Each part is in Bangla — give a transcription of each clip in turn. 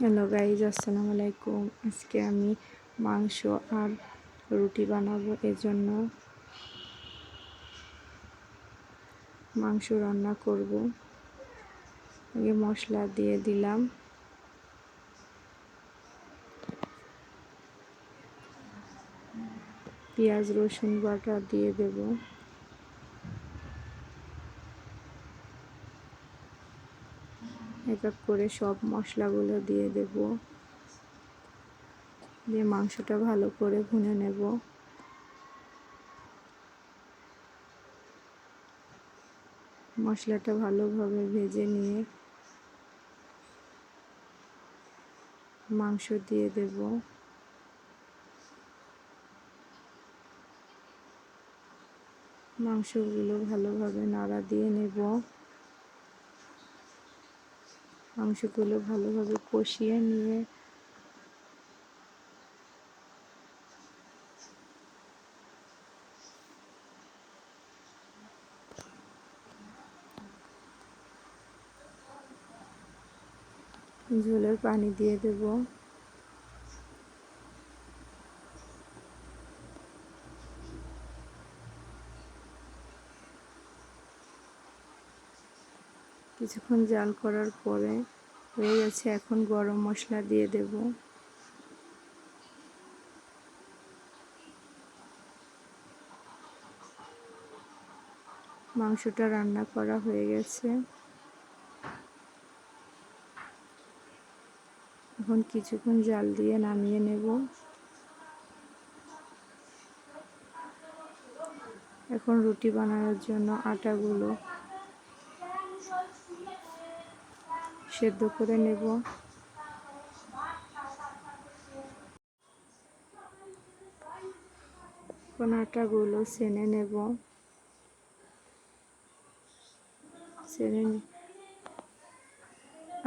হ্যালো গাইজ, আসসালামু আলাইকুম। আজকে আমি মাংস আর রুটি বানাবো, এজন্য মাংস রান্না করব। আগে মশলা দিয়ে দিলাম। পেঁয়াজ, রসুন বাটা দিয়ে দেবো। এক এক করে সব মশলাগুলো দিয়ে দেব। দিয়ে মাংসটা ভালো করে ভুনে নেব। মশলাটা ভালোভাবে ভেজে নিয়ে মাংস দিয়ে দেব। মাংসগুলো ভালোভাবে নাড়া দিয়ে নেব। মাংসগুলো ভালোভাবে কষিয়ে নিয়ে ঝোলের পানি দিয়ে দেব। কিছুক্ষণ জাল করার পরে হয়ে গেছে, এখন গরম মশলা দিয়ে দেব। মাংসটা রান্না করা হয়ে গেছে। এখন কিছুক্ষণ জাল দিয়ে নামিয়ে নেব। এখন রুটি বানানোর জন্য আটাগুলো সেদ্ধ করে নেব। এখন আটাগুলো সেনে নেব। সেনে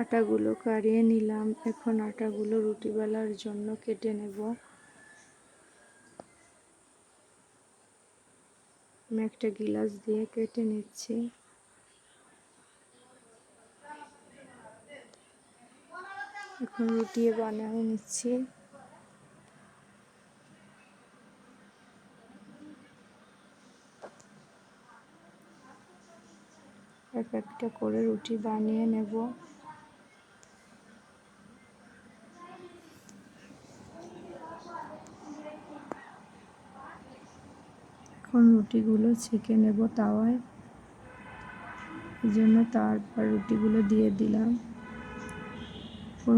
আটাগুলো কাড়িয়ে নিলাম। এখন আটাগুলো রুটি বেলার জন্য কেটে নেব। আমি একটা গিলাস দিয়ে কেটে নিচ্ছি। এখন রুটি বানিয়ে নিচ্ছি। এক একটা করে রুটি বানিয়ে নেব। এখন রুটিগুলো ছেঁকে নেব তাওয়ায়। এই জন্য তারপর রুটিগুলো দিয়ে দিলাম।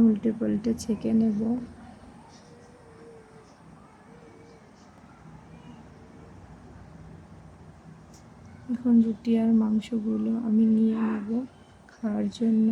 উল্টে পাল্টে ছেঁকে নেব। এখন রুটি আর মাংসগুলো আমি নিয়ে নেব খাওয়ার জন্য।